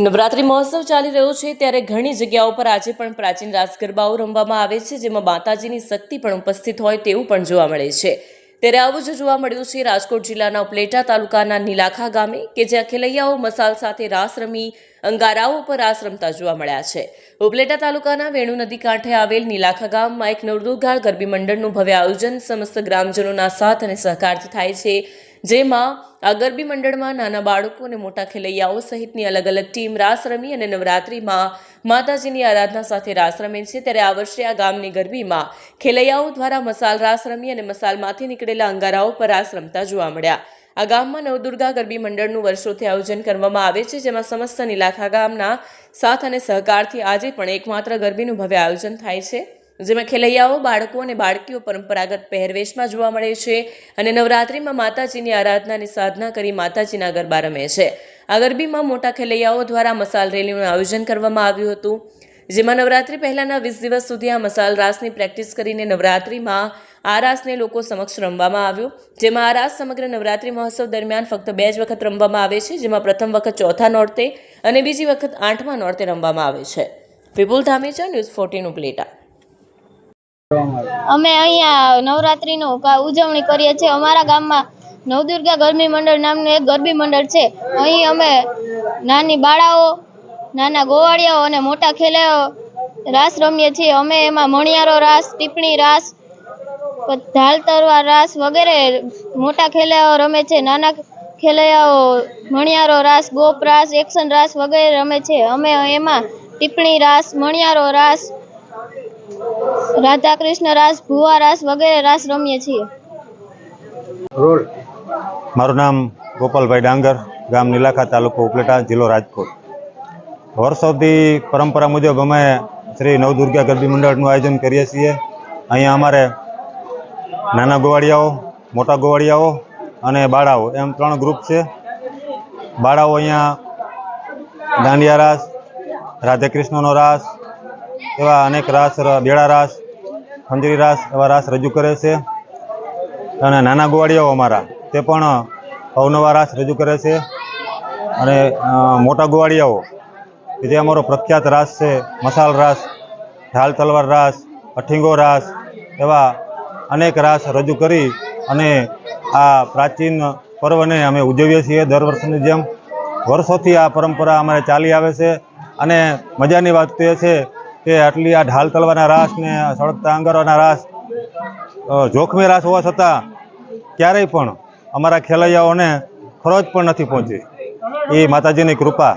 નવરાત્રી મહોત્સવ ચાલી રહ્યો છે ત્યારે ઘણી જગ્યાઓ પર આજે પણ પ્રાચીન રાસ ગરબાઓ રમવામાં આવે છે, જેમાં માતાજીની શક્તિ પણ ઉપસ્થિત હોય તેવું પણ જોવા મળે છે. ત્યારે આવું જ જોવા મળ્યું છે રાજકોટ જિલ્લાના ઉપલેટા તાલુકાના નીલાખા ગામે, કે જ્યાં ખેલૈયાઓ મસાલ સાથે રાસ રમી, અંગારાઓ પર રાસ રમતા જોવા મળ્યા છે. ઉપલેટા તાલુકાના વેણુ નદી કાંઠે આવેલ નીલાખા ગામમાં એક નવદુર્ગા ગરબી મંડળનું ભવ્ય આયોજન સમસ્ત ગ્રામજનોના સાથ અને સહકારથી થાય છે. જેમાં આ ગરબી મંડળમાં નાના બાળકો અને મોટા ખેલૈયાઓ સહિતની અલગ અલગ ટીમ રાસ રમી અને નવરાત્રિમાં માતાજીની આરાધના સાથે રાસ રમે છે. ત્યારે આ વર્ષે આ ગામની ગરબીમાં ખેલૈયાઓ દ્વારા મસાલ રાસ રમી અને મસાલમાંથી નીકળેલા અંગારાઓ પર રાસ રમતા જોવા મળ્યા. આ ગામમાં નવદુર્ગા ગરબી મંડળનું વર્ષોથી આયોજન કરવામાં આવે છે, જેમાં સમસ્ત નીલાખા ગામના સાથ અને સહકારથી આજે પણ એકમાત્ર ગરબીનું ભવ્ય આયોજન થાય છે. જેમાં ખેલૈયાઓ, બાળકો અને બાળકીઓ પરંપરાગત પહેરવેશમાં જોવા મળે છે અને નવરાત્રિમાં માતાજીની આરાધનાની સાધના કરી માતાજીના ગરબા રમે છે. આ ગરબીમાં મોટા ખેલૈયાઓ દ્વારા મસાલ રેલીનું આયોજન કરવામાં આવ્યું હતું. જેમાં નવરાત્રિ પહેલાંના વીસ દિવસ સુધી આ મસાલ રાસની પ્રેક્ટિસ કરીને નવરાત્રિમાં આ રાસને લોકો સમક્ષ રમવામાં આવ્યો. જેમાં આ રાસ સમગ્ર નવરાત્રિ મહોત્સવ દરમિયાન ફક્ત બે જ વખત રમવામાં આવે છે, જેમાં પ્રથમ વખત ચોથા નોરતે અને બીજી વખત આઠમા નોરતે રમવામાં આવે છે. વિપુલ ધામેચા, ન્યૂઝ ફોર્ટીન અમે અહીંયા નવરાત્રિનું ઉજવણી કરીએ છીએ. અમારા ગામમાં નવદુર્ગા ગરબી મંડળ નામનું એક ગરબી મંડળ છે. અહીં અમે નાની બાળાઓ, નાના ગોવાળિયાઓ અને મોટા ખેલાઓ રાસ રમીએ છીએ. અમે એમાં મણિયારો રાસ ટીપણી રાસ ઢાલ તરવા રાસ વગેરે મોટા ખેલૈયાઓ રમે છે. નાના ખેલૈયાઓ મણિયારો રાસ, ગોપ રાસ, એક્શન રાસ વગેરે રમે છે. અમે એમાં ટીપણી રાસ, મણિયારો રાસ રાધા કૃષ્ણ રાસ, ભુવા રાસ વગેરે રાસ રમીએ છીએ. મારું નામ ગોપાલભાઈ ડાંગર, ગામ નીલાખા તાલુકો ઉપલેટા, જિલ્લો રાજકોટ. વર્ષોથી પરંપરા મુજબ અમે શ્રી નવદુર્ગા ગરબી મંડળનું આયોજન કરીએ છીએ. અહીંયા અમારે નાના ગોવાળિયાઓ, મોટા ગોવાળિયાઓ અને બાળાઓ, એમ ત્રણ ગ્રુપ છે. બાળાઓ અહીંયા દાંડિયા રાસ, રાધે કૃષ્ણનો રાસ એવા અનેક રાસ બેડા રાસ, ખંજરી રાસ એવા રાસ રજૂ કરે છે. અને નાના ગોવાળિયાઓ અમારા, તે પણ અવનવા રાસ રજૂ કરે છે. અને મોટા ગોવાળિયાઓ, કે જે અમારો પ્રખ્યાત રાસ છે, મસાલ રાસ, ઢાલ તલવાર રાસ, અઠીંગો રાસ, એવા અનેક રાસ રજૂ કરી અને આ પ્રાચીન પર્વને અમે ઉજવીએ છીએ દર વર્ષની જેમ. વર્ષોથી આ પરંપરા અમારે ચાલી આવે છે અને મજાની વાત તો છે કે આટલી આ ઢાલ તલવાના રાસ ને સળગતા અંગારોના રાસ જોખમી રાસ હોવા છતાં ક્યારેય પણ અમારા ખેલૈયાઓને ખરોચ પણ નથી પહોંચી. એ માતાજીની કૃપા.